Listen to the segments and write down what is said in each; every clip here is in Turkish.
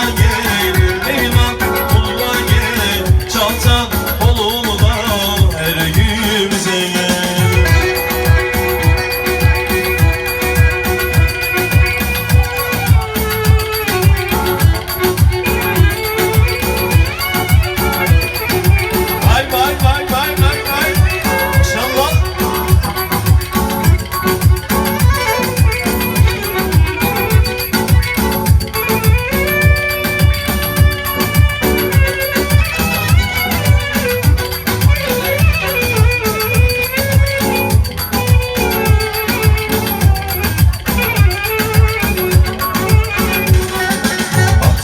Yeah.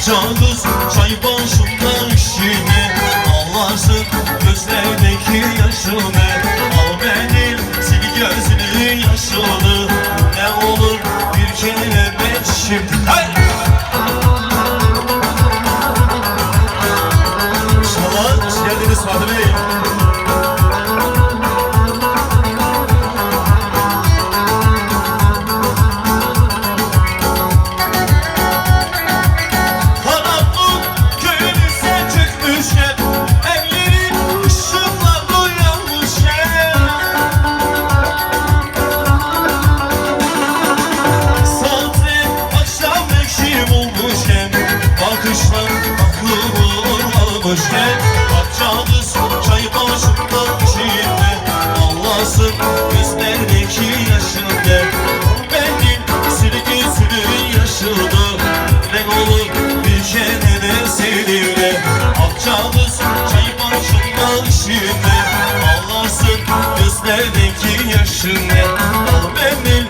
Akçağız çay başında işine Ağlarsın gözlerdeki yaşını ekşim olmuş hep Bakışlar aklımı almış hep Bakacağız çay başında şimdi Allah'sın gözlerdeki yaşında. Benim silgi sürün yaşını Ne olur bir kere de seninle Akçağız çay başında şimdi Allah'sın gözlerdeki yaşını Al benim